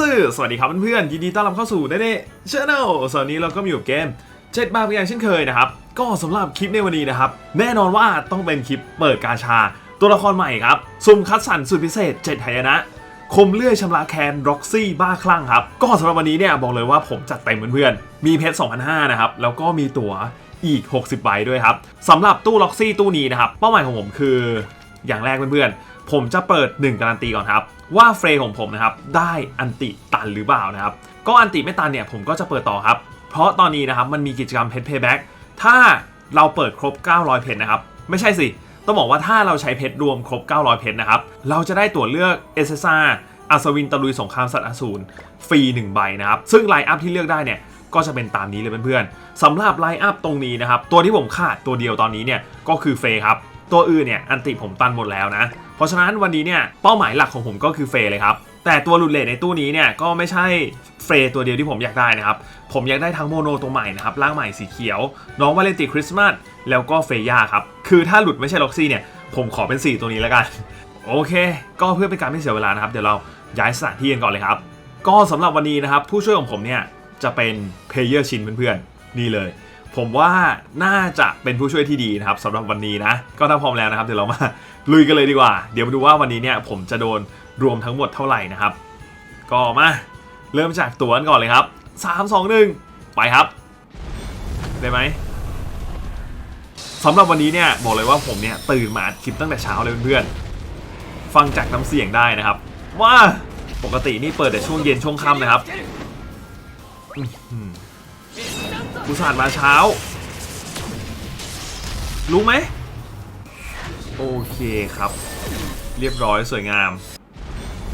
ซื่อสวัสดีครับเพื่อนๆยินดีต้อนรับเข้าสู่เน่ๆช n แนลสวัสดีเราก็มีอยู่เกมเจ็ดบาร์อย่างเช่นเคยนะครับ ก็สำหรับคลิปในวันนี้นะครับ แน่นอนว่าต้องเป็นคลิปเปิดกาชา ตัวละครใหม่ครับซุ่มคัดสรรสุดพิเศษเจ็ดไหยนะ คมเลื่อยชำระแคนร็อกซี่บ้าคลั่งครับ ก็สำหรับวันนี้เนี่ยบอกเลยว่าผมจัดเต็มเพื่อนๆมีเพชร2,500นะครับแล้วก็มีตั๋วอีก 60 ใบด้วยครับสำหรับตู้ล็อกซี่ตู้นี้นะครับเป้าหมายของผมคืออย่างแรกเพื่อนๆ ผมจะเปิด 1 การันตีก่อนครับว่าเฟรของผมนะครับได้อันติตันหรือเปล่านะครับก็อันติไม่ตันเนี่ยผมก็จะเปิดต่อครับ เพราะตอนนี้นะครับมันมีกิจกรรมเพชรเพย์แบ็กถ้าเราเปิดครบ 900 เพชรนะครับ ไม่ใช่สิ ต้องบอกว่าถ้าเราใช้เพชรรวมครบ 900 เพชรนะครับ เราจะได้ตั๋วเลือกเอเซซ่าอัศวินตะลุยสงครามสัตว์อสูรฟรี 1 ใบนะครับ ซึ่งไลน์อัพที่เลือกได้เนี่ยก็จะเป็นตามนี้เลยเพื่อนๆสำหรับไลน์อัพตรงนี้นะครับ ตัวที่ผมขาดตัวเดียวตอนนี้เนี่ยก็คือเฟครับ ตัวอื่นเนี่ยอันติผมตันหมดแล้วนะ เพราะฉะนั้นวันนี้เนี่ยเป้าหมายหลักของผมก็คือเฟย์เลยครับแต่ตัวหลุดเลทในตู้นี้เนี่ยก็ไม่ใช่เฟย์ตัวเดียวที่ผมอยากได้นะครับ ผมอยากได้ทั้งโมโนตัวใหม่นะครับร่างใหม่สีเขียว น้องวาเลนติคริสต์มาสแล้วก็เฟย่าครับ คือถ้าหลุดไม่ใช่ล็อกซี่เนี่ย ผมขอเป็น 4 ตัวนี้แล้วกัน โอเค ก็เพื่อเป็นการไม่เสียเวลานะครับ เดี๋ยวเราย้ายสถานที่กันก่อนเลยครับ ก็สำหรับวันนี้นะครับ ผู้ช่วยของผมเนี่ยจะเป็นเพลเยอร์ชินเพื่อนๆนี่เลย ผมว่าน่าจะเป็นผู้ช่วยที่ดีนะครับสำหรับวันนี้นะ ก็ถ้าพร้อมแล้วนะครับเดี๋ยวเรามาลุยกันเลยดีกว่า เดี๋ยวมาดูว่าวันนี้เนี่ยผมจะโดนรวมทั้งหมดเท่าไหร่นะครับ ก็มาเริ่มจากตัวกันก่อนเลยครับ 3 2 1 ไปครับ ได้ไหมสำหรับวันนี้เนี่ยบอกเลยว่าผมเนี่ยตื่นมาคลิปตั้งแต่เช้าเลยเพื่อนๆฟังจากน้ำเสียงได้นะครับ ว่าปกตินี่เปิดแต่ช่วงเย็นช่วงค่ำนะครับ อื้อหือกุศลมาเช้า รู้ไหม โอเคครับ เรียบร้อยสวยงาม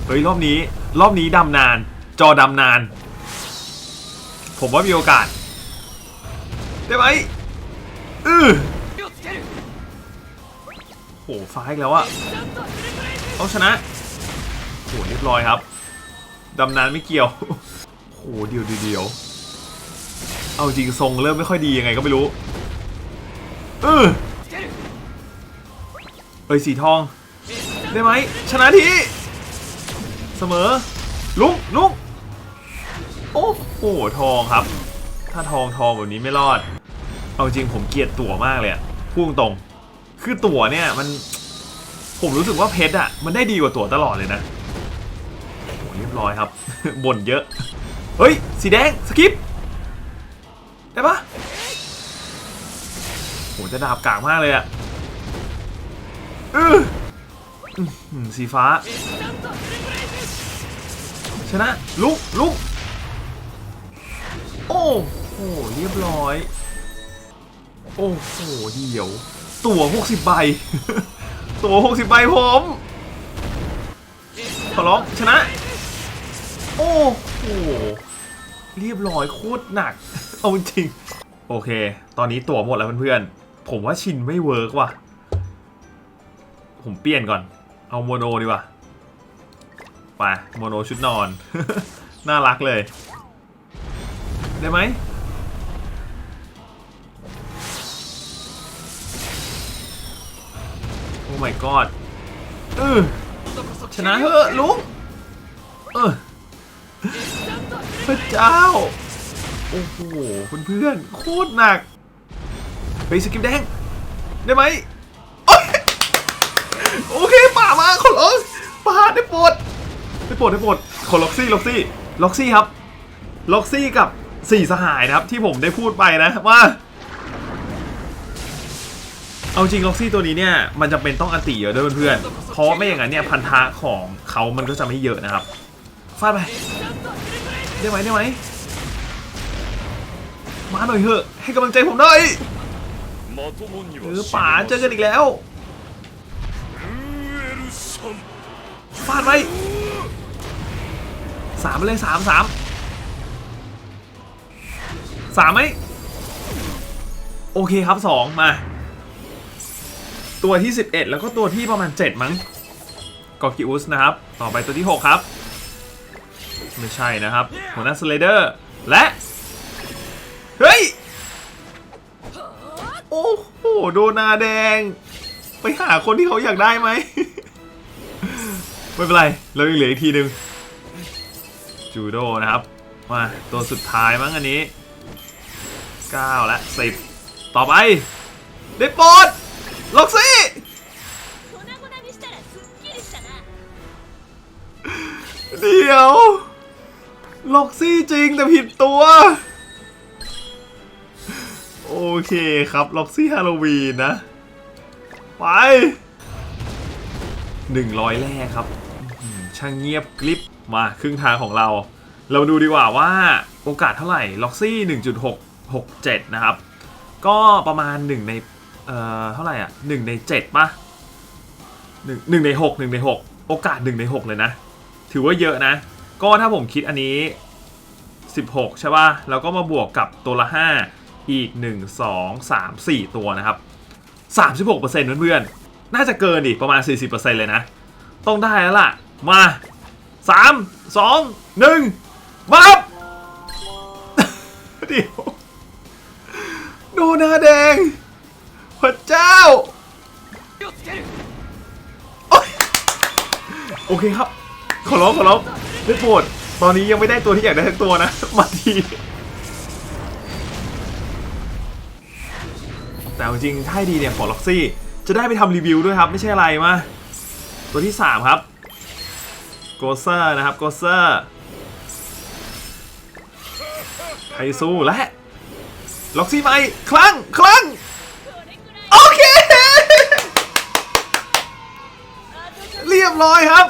เฮ้ย รอบนี้ รอบนี้ดำนาน จอดำนาน ผมว่ามีโอกาส ได้ไหมอือโหฟ้าอีกแล้วอะเอาชนะโหเรียบร้อยครับ ดำนานไม่เกี่ยวโหเดียวเดียว เอาจริงทรงเริ่มไม่ค่อยดียังไงก็ไม่รู้เออเอ้ยสีทอง ได้ไหมชนะทีเสมอ ลุกลุกโอ้โหทองครับ ถ้าทองทองแบบนี้ไม่รอด เอาจริงผมเกลียดตั๋วมากเลยอะพูดตรง คือตั๋วเนี่ยมัน ผมรู้สึกว่าเพชรอะมันได้ดีกว่าตั๋วตลอดเลยนะโอ้เรียบร้อยครับบ่นเยอะ เฮ้ย สีแดงสกิป ได้ปะโหจะดาบกากมากเลยอะอื้ออื้อหือสีฟ้า ชนะ ลุกลุกโอ้โหเรียบร้อย โอ้โหเดี๋ยว ตั๋ว60 ใบ ตั๋ว60 ใบผมขอร้องชนะ โอ้โหเรียบร้อยโคตรหนัก เอาจริง โอเค ตอนนี้ตั๋วหมดแล้วเพื่อนๆ ผมว่าชินไม่เวิร์กว่ะ ผมเปลี่ยนก่อน เอาโมโนดีกว่า ไป โมโนชุดนอน น่ารักเลย ได้ไหมโอ้ my god เออชนะเถอะลุงเออพระเจ้า โอ้โหเพื่อนๆโคตรหนักเฮ้ยสกิปแดง ได้ไหมโอเคป่ามาขอร้องป่าได้โปรดได้โปรดได้โปรดขอล็อกซี่ล็อกซี่ล็อกซี่ครับ ล็อกซี่กับสี่สหายนะครับที่ผมได้พูดไปนะว่าเอาจริงล็อกซี่ตัวนี้เนี่ยมันจะเป็นต้องอันติเยอะด้วยเพื่อนๆเพราะไม่อย่างนั้นเนี่ยพันธะของเขามันก็จะไม่เยอะนะครับฟาดไปได้ไหมได้ไหม มาหน่อยเถอะ ให้กำลังใจผมหน่อยเออป๋าเจอกันอีกแล้วฟาดไปสามไปเลยสามสามสามไหมโอเคครับสองมา ตัวที่ 11 แล้วก็ตัวที่ประมาณ 7 มั้งกอกิอุสนะครับ ต่อไปตัวที่ 6 ครับ ไม่ใช่นะครับ หัวหน้าสไลเดอร์ และ เฮ้ย โอ้โห โดนาแดง ไปหาคนที่เขาอยากได้ไหม ไม่เป็นไร เรายังเหลืออีกทีหนึ่งจูโดนะครับ มา ตัวสุดท้ายมั้งอันนี้ 9 และ 10 ต่อไป ได้โปอดล็อกซี่เดี๋ยว ล็อกซี่จริงแต่ผิดตัว โอเคครับล็อกซี่ฮาโลวีนนะ ไปหนึ่งร้อยแรกครับ ช่างเงียบกริบมาครึ่งทางของเรา เราดูดีกว่าว่าโอกาสเท่าไหร่ล็อกซี่1.667นะครับ ก็ประมาณ1ในเอ่อเท่าไหร่อะ1ใน7ป่ะหนึ่งหนึ่งในหกหนึ่งในหกโอกาสหนึ่งในหกเลยนะ ถือว่าเยอะนะ ก็ถ้าผมคิดอันนี้ 16 ใช่ป่ะ แล้วก็มาบวกกับตัวละ 5 อีก 1 2 3 4 ตัวนะครับ 36%เพื่อนๆ น่าจะเกินดิประมาณ 40%เลยนะ ต้องได้แล้วล่ะ มา 3 2 1 มาครับเดี๋ยวโดนาแดงพระเจ้า โอเคครับ ขอร้องขอร้องได้โปรดตอนนี้ยังไม่ได้ตัวที่อยากได้ทั้งตัวนะ มาที แต่จริงถ้าดีเนี่ยขอล็อกซี่ จะได้ไปทำรีวิวด้วยครับ ไม่ใช่อะไรมา ตัวที่ 3 ครับโกเซอร์นะครับโกเซอร์ไทซูและล็อกซี่ไหม่คลั่งคลั่งโอเค เรียบร้อยครับ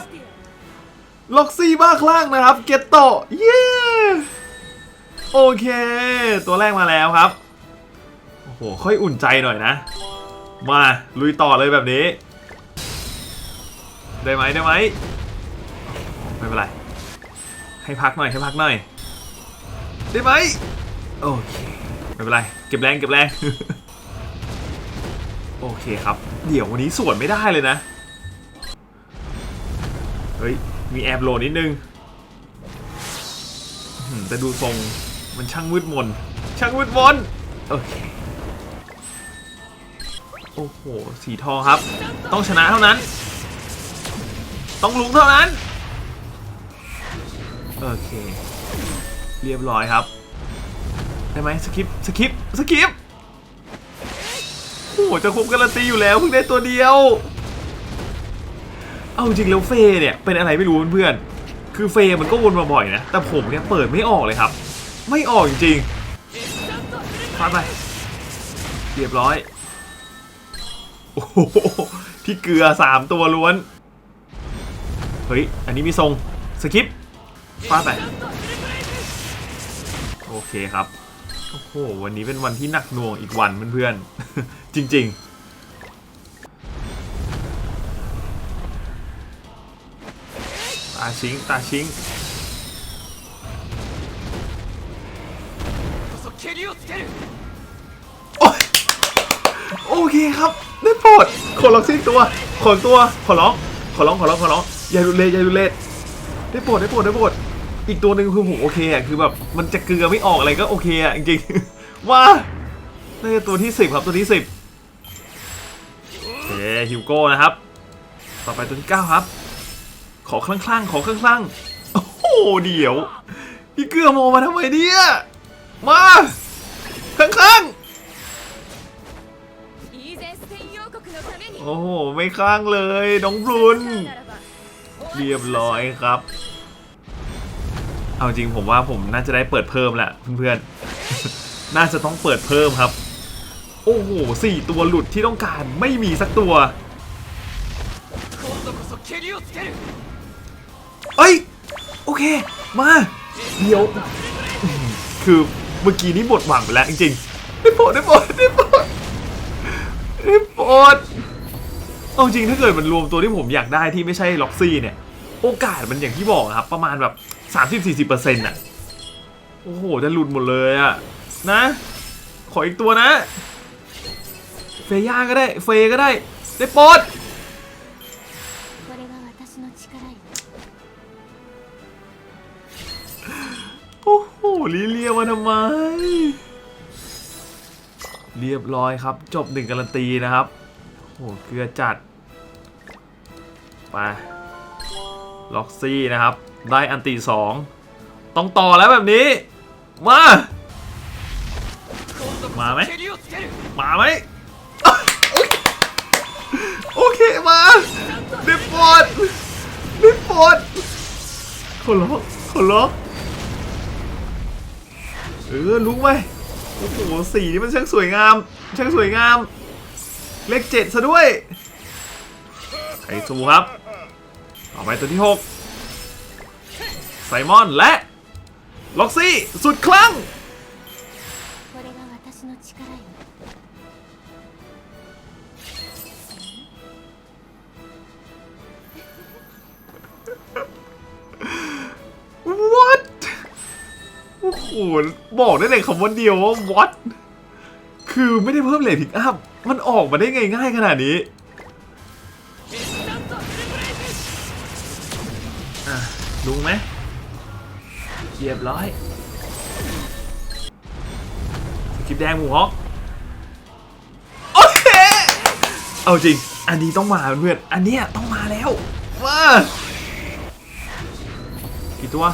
ล็อกซี่บ้าคลั่งนะครับ เกตโตเย้ โอเค ตัวแรกมาแล้วครับ โหค่อยอุ่นใจหน่อยนะ มาลุยต่อเลยแบบนี้ ได้ไหมได้ไหมไม่เป็นไร ให้พักหน่อยให้พักหน่อย ได้ไหมโอเคไม่เป็นไร เก็บแรงเก็บแรงโอเคครับ เดี๋ยววันนี้สวนไม่ได้เลยนะ เฮ้ย มีแอบโหลนิดนึง แต่ดูทรงมันช่างมืดมน ช่างมืดมน โอเค โอ้โห สีทองครับ ต้องชนะเท่านั้น ต้องลุงเท่านั้น โอเค เรียบร้อยครับ ได้ไหมสกิป สกิป สกิป โอ้โห จะคุมการันตีอยู่แล้วเพิ่งได้ตัวเดียว เอาจริงแล้วเฟเนี่ย เป็นอะไรไม่รู้เพื่อนๆ คือเฟมันก็วนมาบ่อยนะ แต่ผมเนี่ยเปิดไม่ออกเลยครับ ไม่ออกจริงๆฟาดไป เรียบร้อย โอ้โหพี่เกลือสามตัวล้วน เฮ้ย อันนี้มีทรง สกิปฟาดไปโอเคครับ โอ้โห วันนี้เป็นวันที่หนักหน่วงอีกวันเพื่อนๆ จริง ๆตาชิงตาชิงโอโอเคครับ ได้โปรดขอล็อกซิกตัวขอตัวขอร้องขอร้องขอร้องขอร้องอย่าดูเลอย่าดูเลได้โปรดได้โปรดได้โปรดอีกตัวหนึ่งคือผมโอเคอะคือแบบมันจะเกลือไม่ออกอะไรก็โอเคอะจริงๆว่าน่าจะตัวที่สิบครับตัวที่สิบโอเคฮิวโก้นะครับ ต่อไปตัวที่เก้าครับ ขอคลั่งคลั่งๆขอคลั่งคลั่งๆโอ้โหเดี๋ยว พี่เกลือโมมาทำไมเนี่ยมาคลั่งคลั่งๆ โอ้โห ไม่ข้างเลย น้องรุน เรียบร้อยครับ เอาจริงผมว่าผมน่าจะได้เปิดเพิ่มแหละเพื่อนๆ น่าจะต้องเปิดเพิ่มครับ โอ้โหสี่ตัวหลุดที่ต้องการไม่มีสักตัว เอ้ย โอเค มา เดี๋ยว คือเมื่อกี้นี้หมดหวังไปแล้วจริงๆได้โปรดได้โปรดได้โปรดได้โปรด เอาจริงถ้าเกิดมันรวมตัวที่ผมอยากได้ที่ไม่ใช่ล็อกซี่เนี่ย โอกาสมันอย่างที่บอกครับ ประมาณแบบ 30-40%อน่ะ โอ้โห จะหลุดหมดเลยอะ นะ ขออีกตัวนะ เฟย่าก็ได้ เฟยก็ได้ ได้ปดโอ้โหลิเลียมาทำไม เรียบร้อยครับ จบหนึ่งการันตีนะครับโอ้โหเกือจัด ไปล็อกซี่นะครับ ได้อันตีสองต้องต่อแล้วแบบนี้ มา มาไหมมาไหมโอเคมาเดฟอร์ดเดฟอดขอร้องขอร้องเออลุกไหมโอ้โหสีนี่มันช่างสวยงามช่างสวยงาม เลขเจ็ดซะด้วยไคซูครับ เอาไปตัวที่6ไซมอนและล็อกซี่สุดคลั่งวัดโอ้โหบอกได้เลยคำว่าเดียวว่าวัดคือไม่ได้เพิ่มเลทพิกอัพ มันออกมาได้ไง่ายๆขนาดนี้ ลุงไหมเรียบร้อยสกิปแดงหมูฮอกโอเค เอาจริง อันนี้ต้องมาเพื่อนอันเนี้ยต้องมาแล้วมากี่ตัว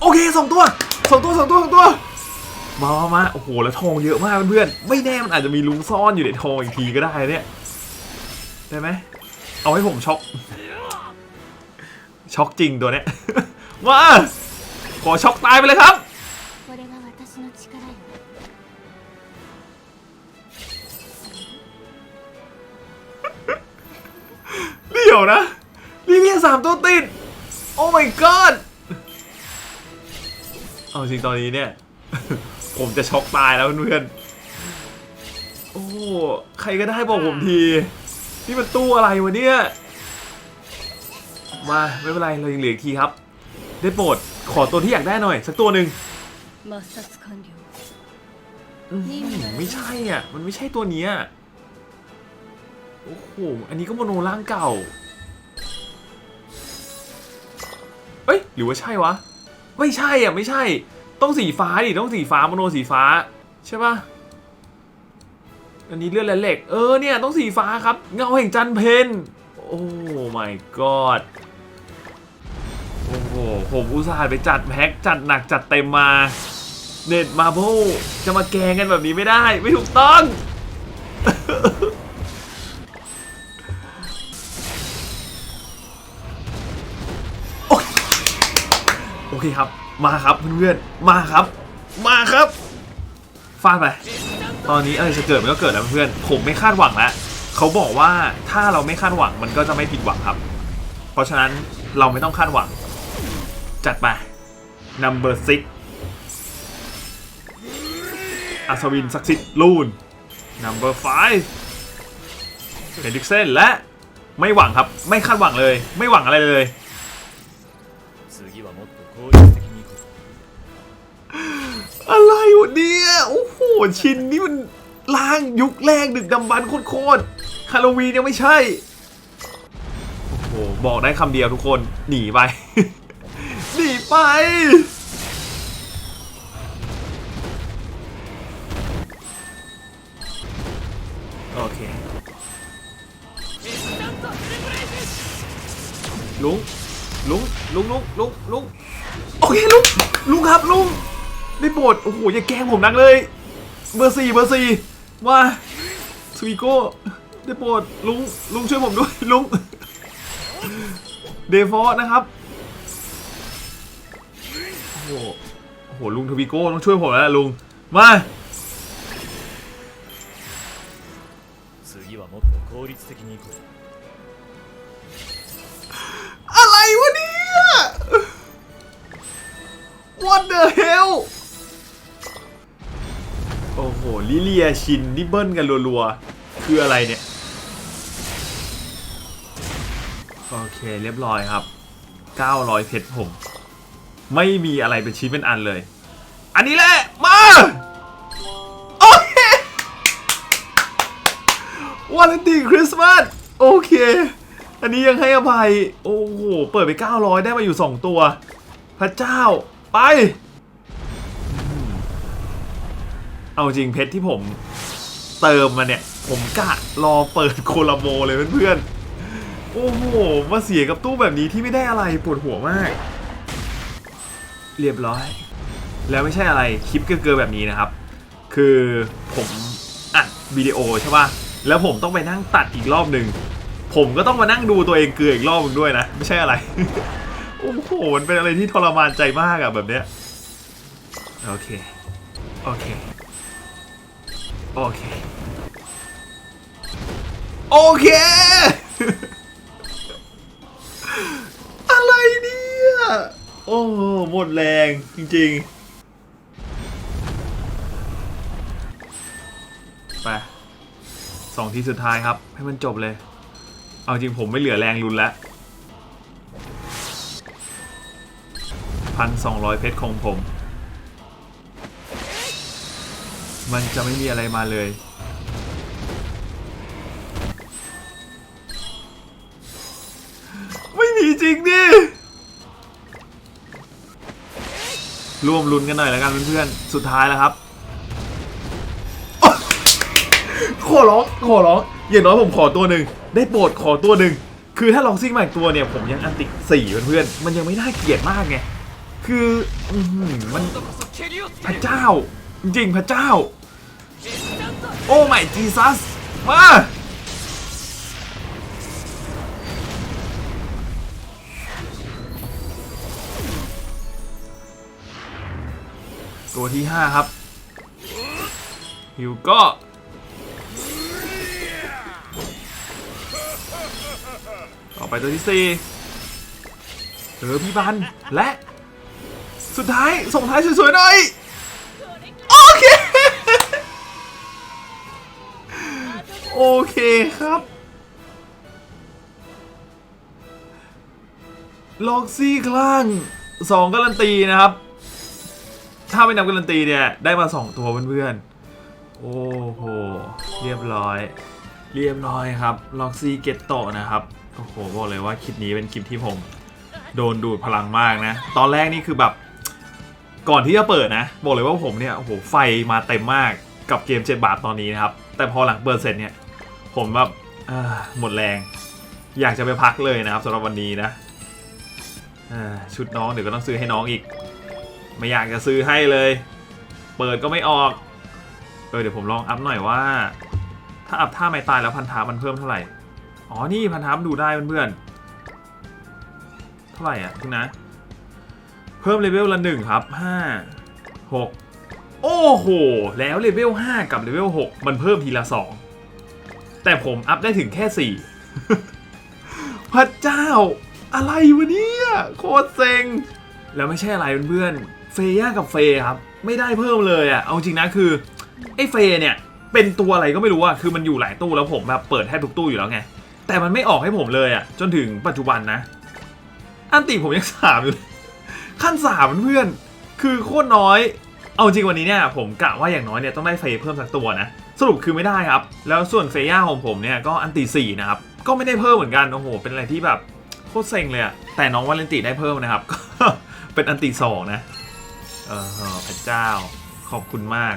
โอเคสองตัวสองตัวสองตัวสองตัวมามามาโอ้โห แล้วทองเยอะมากเพื่อนไม่แน่มันอาจจะมีลุงซ่อนอยู่ในทองอีกทีก็ได้เนี่ย ได้ไหม เอาให้ผมช็อก ช็อกจริงตัวเนี้ยมาขอช็อกตายไปเลยครับเดี่ยวนะลีเลียสามตัวติด โอ้ my god เอาจริงตอนนี้เนี่ย ผมจะช็อกตายแล้วเพื่อนโอ้ ใครก็ได้บอกผมที นี่มันตู้อะไรวะเนี่ย มาไม่เป็นไรเรายังเหลืออีกทีครับ ได้โปรดขอตัวที่อยากได้หน่อย สักตัวหนึ่งไม่ใช่อะ มันไม่ใช่ตัวนี้โอ้โห อันนี้ก็โมโนร่างเก่า เอ้ย หรือว่าใช่วะ ไม่ใช่อะ ไม่ใช่ ต้องสีฟ้าดิ ต้องสีฟ้าโมโนสีฟ้า ใช่ปะอันนี้เลือดและเหล็ก เออเนี่ย ต้องสีฟ้าครับ เงาแห่งจันเพน โอ้ my god โอ้โห ผมอุตส่าห์ไปจัดแพ็คจัดหนักจัดเต็มมา เน็ตมาโบจะมาแกงกันแบบนี้ไม่ได้ ไม่ถูกต้อง โอเคครับ มาครับเพื่อนๆ มาครับ มาครับฟาดไป ตอนนี้อะไรจะเกิดมันก็เกิดแล้วเพื่อน ผมไม่คาดหวังแล้วเขาบอกว่าถ้าเราไม่คาดหวังมันก็จะไม่ผิดหวังครับ เพราะฉะนั้นเราไม่ต้องคาดหวัง จัดไป number six อัศวินศักดิ์สิทธิ์ลูน number five เฮดิกเซนและไม่หวังครับ ไม่คาดหวังเลย ไม่หวังอะไรเลย อะไรวะเนี้ยโอ้โห ชินนี่มันล่างยุคแรกดึกดำบรรพ์โคตรคาโลวีเนี่ยไม่ใช่ โอ้โห บอกได้คำเดียวทุกคน หนีไป ไปโอเคลุงลุงลุงลุงลุงลุงโอเคลุงลุงครับลุงได้โปรดโอ้โหอย่าแกล้งผมนักเลย เบอร์สี่เบอร์สี่มาสวีโก้ได้โปรดลุงลุงช่วยผมด้วยลุงเดฟอร์นะครับ โอ้โหโหลุงทวีโก้ต้องช่วยผมแล้วลุง มาอะไรวะเนี่ย What the hell โอ้โห ลิเลียชินนี่เบิ้ลกันรัวๆ คืออะไรเนี่ย โอเค เรียบร้อยครับ 900เพชรผม ไม่มีอะไรเป็นชิ้นเป็นอันเลย อันนี้แหละ มาโอเควาเลนตินคริสต์มาสโอเค อันนี้ยังให้อภัย โอ้โห เปิดไป 900 ได้มาอยู่ 2 ตัว พระเจ้า ไป เอาจริงเพชรที่ผมเติมมาเนี่ย ผมกะรอเปิดโคลาโมเลยเพื่อนๆ โอ้โห มาเสียกับตู้แบบนี้ที่ไม่ได้อะไรปวดหัวมาก เรียบร้อย แล้วไม่ใช่อะไรคลิปเกลือแบบนี้นะครับ คือผมอัดวิดีโอใช่ป่ะแล้วผมต้องไปนั่งตัดอีกรอบหนึ่งผมก็ต้องมานั่งดูตัวเองเกลืออีกรอบหนึงด้วยนะ ไม่ใช่อะไรโอ้โหมันเป็นอะไรที่ทรมานใจมากอะแบบเนี้ยโอเคโอเคโอเคโอเค อะไรเนี่ย โอ้หหมดแรงจริงๆ ไปสองทีสุดท้ายครับ ให้มันจบเลย เอาจริงผมไม่เหลือแรงรุนแล้วพันสองร้อยเพชรของผม มันจะไม่มีอะไรมาเลย ร่วมลุ้นกันหน่อยแล้วกันเพื่อนๆ สุดท้ายแล้วครับ ขอร้อง ขอร้อง อย่างน้อยผมขอตัวหนึ่ง ได้โปรดขอตัวหนึ่ง คือถ้าลองซิ่งมาอีกตัวเนี่ย ผมยังอันติสี่เพื่อนๆ มันยังไม่น่าเกลียดมากไง คืออมันพระเจ้า จริงพระเจ้า โอ้ไม่จีซัส มา ตัวที่ 5 ครับฮิวก็ต่อไปตัวที่4เจอพี่บันและสุดท้ายส่งท้ายสวยๆหน่อยโอเค โอเคครับล็อกซี่คลั่งสองการันตีนะครับ ถ้าไม่นับการันตีเนี่ย ได้มาสองตัวเพื่อนๆ โอ้โห เรียบร้อย เรียบร้อยครับล็อกซี่เกตโตนะครับ โอ้โห บอกเลยว่าคลิปนี้เป็นคลิปที่ผม โดนดูดพลังมากนะ ตอนแรกนี่คือแบบ ก่อนที่จะเปิดนะ บอกเลยว่าผมเนี่ย โอ้โห ไฟมาเต็มมากกับเกมเจ็บาทตอนนี้นะครับ แต่พอหลังเปิดเสร็จเนี่ย ผมแบบหมดแรง อยากจะไปพักเลยนะครับสำหรับวันนี้นะชุดน้องเดี๋ยวก็ต้องซื้อให้น้องอีก ไม่อยากจะซื้อให้เลย เปิดก็ไม่ออก เออเดี๋ยวผมลองอัพหน่อยว่า ถ้าอัพท่าไม่ตายแล้วพันธามันเพิ่มเท่าไหร่ อ๋อ นี่พันธามันดูได้เพื่อนๆ เท่าไหร่อะคุณนะ เพิ่มเลเวลละหนึ่งครับห้าหกโอ้โห แล้วเลเวลห้ากับเลเวลหกมันเพิ่มทีละสองแต่ผมอัพได้ถึงแค่สี่พระเจ้าอะไรวะเนี่ยโคตรเซ็ง แล้วไม่ใช่อะไรเพื่อนๆ เฟย่ากับเฟย์ครับ ไม่ได้เพิ่มเลยอะเอาจริงนะคือไอ้เฟย์เนี่ยเป็นตัวอะไรก็ไม่รู้อะคือมันอยู่หลายตู้แล้วผมแบบเปิดแทบทุกตู้อยู่แล้วไง แต่มันไม่ออกให้ผมเลยอะจนถึงปัจจุบันนะ อันติผมยังสามอยู่เลยขั้นสามเพื่อนคือโคตรน้อย เอาจริงวันนี้เนี่ยผมกะว่าอย่างน้อยเนี่ยต้องได้เฟย์เพิ่มสักตัวนะ สรุปคือไม่ได้ครับ แล้วส่วนเฟย่าของผมเนี่ยก็อันติสี่นะครับก็ไม่ได้เพิ่มเหมือนกันโอ้โหเป็นอะไรที่แบบโคตรเซ็งเลยอะแต่น้องวาเลนติได้เพิ่มนะครับก็เป็นอันติสองนะ เออพระเจ้า ขอบคุณมาก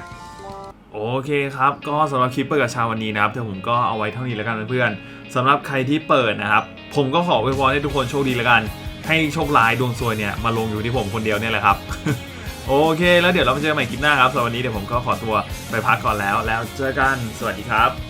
โอเคครับ ก็สำหรับคลิปเปิดกับชาววันนี้นะครับเดี๋ยวผมก็เอาไว้เท่านี้แล้วกันเพื่อนๆสำหรับใครที่เปิดนะครับ ผมก็ขออวยพรให้ทุกคนโชคดีแล้วกัน ให้โชคร้ายดวงซวยเนี่ยมาลงอยู่ที่ผมคนเดียวเนี่ยแหละครับโอเค แล้วเดี๋ยวเรามาเจอกันใหม่คลิปหน้าครับสำหรับวันนี้เดี๋ยวผมก็ขอตัวไปพักก่อนแล้ว แล้วเจอกันสวัสดีครับ